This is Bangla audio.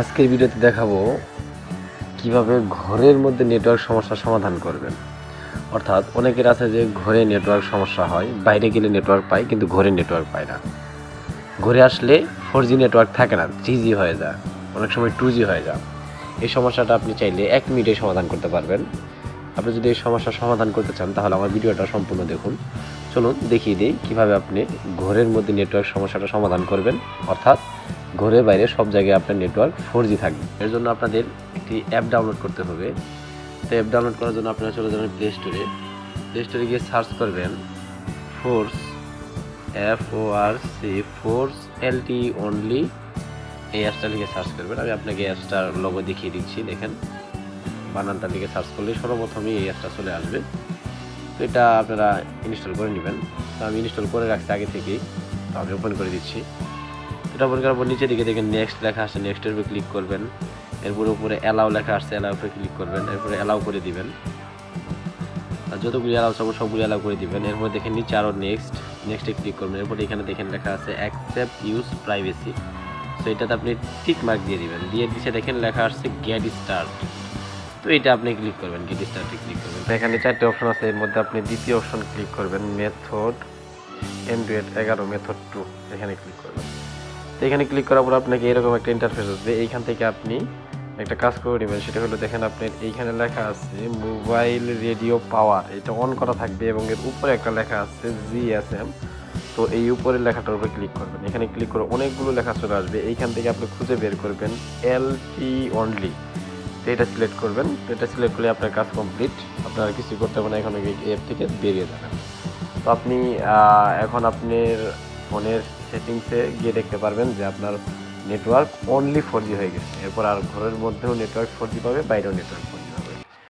আজকের ভিডিওতে দেখাবো কীভাবে ঘরের মধ্যে নেটওয়ার্ক সমস্যার সমাধান করবেন। অর্থাৎ অনেকের আছে যে ঘরে নেটওয়ার্ক সমস্যা হয়, বাইরে গেলে নেটওয়ার্ক পায়, কিন্তু ঘরে নেটওয়ার্ক পায় না। ঘরে আসলে ফোর জি নেটওয়ার্ক থাকে না থ্রি জি হয়ে যায়, অনেক সময় টু জি হয়ে যায়। এই সমস্যাটা আপনি চাইলে এক মিনিটে সমাধান করতে পারবেন। আপনি যদি এই সমস্যার সমাধান করতে চান, তাহলে আমার ভিডিওটা সম্পূর্ণ দেখুন। চলুন দেখিয়ে দিই কীভাবে আপনি ঘরের মধ্যে নেটওয়ার্ক সমস্যাটা সমাধান করবেন। অর্থাৎ ঘরে বাইরে সব জায়গায় আপনার নেটওয়ার্ক ফোর জি থাকবে। এর জন্য আপনাদের একটি অ্যাপ ডাউনলোড করতে হবে। তো অ্যাপ ডাউনলোড করার জন্য আপনারা চলে যাবেন প্লে স্টোরে প্লে স্টোরে গিয়ে সার্চ করবেন force F O R C force L T only এই অ্যাপসটা লিখে সার্চ করবেন। আমি আপনাকে অ্যাপসটার লোগো দেখিয়ে দিচ্ছি, দেখেন। বানানটা লিখে সার্চ করলে সর্বপ্রথমই এই অ্যাপসটা চলে আসবে। তো এটা আপনারা ইনস্টল করে নেবেন। তো আমি ইনস্টল করে রাখছি আগে থেকেই। তো আমি ওপেন করে দিচ্ছি। এটা ওপেন করার পর নিচে দিকে দেখেন নেক্সট লেখা আসছে নেক্সটের উপরে ক্লিক করবেন। এরপরে উপরে অ্যালাউ লেখা আসছে অ্যালাউ উপরে ক্লিক করবেন। এরপরে অ্যালাউ করে দিবেন। আর যতগুলি অ্যালাউ চাবো সবগুলি অ্যালাউ করে দিবেন। এরপর দেখেন নিচে আরও নেক্সট নেক্সটে ক্লিক করবেন। এরপরে এখানে দেখেন লেখা আছে অ্যাকসেপ্ট ইউজ প্রাইভেসি তো এটাতে আপনি টিক মার্ক দিয়ে দিবেন। দিয়ে দিচ্ছে দেখেন লেখা আসছে গেট স্টার্ট তো এটা আপনি ক্লিক করবেন গেট স্টার্টে ক্লিক করবেন। এখানে চারটে অপশন আছে, এর মধ্যে আপনি দ্বিতীয় অপশন ক্লিক করবেন মেথড অ্যান্ড্রয়েড এগারো মেথড টু এখানে ক্লিক করবেন। তো এখানে ক্লিক করার পর আপনাকে এরকম একটা ইন্টারফেস আসবে, এইখান থেকে আপনি একটা কাজ করে নেবেন, সেটা হলো দেখেন আপনার এইখানে লেখা আছে মোবাইল রেডিও পাওয়ার এটা অন করা থাকবে এবং এর উপরে একটা লেখা আছে জিএসএম তো এই উপরের লেখাটার উপরে ক্লিক করবেন। এখানে ক্লিক করে অনেকগুলো লেখা চলে আসবে, এইখান থেকে আপনি খুঁজে বের করবেন এল টি অনলি তো এটা সিলেক্ট করবেন। তো এটা সিলেক্ট করলে আপনার কাজ কমপ্লিট আপনার কিছু করতে হবে না, এখন অ্যাপ থেকে বেরিয়ে যাবেন। তো আপনি এখন আপনার ফোনের সেটিংসে গিয়ে দেখতে পারবেন যে আপনার নেটওয়ার্ক অনলি ফোর হয়ে গেছে। এরপর আর ঘরের মধ্যেও নেটওয়ার্ক ফোর পাবে, বাইরেও নেটওয়ার্ক ফোর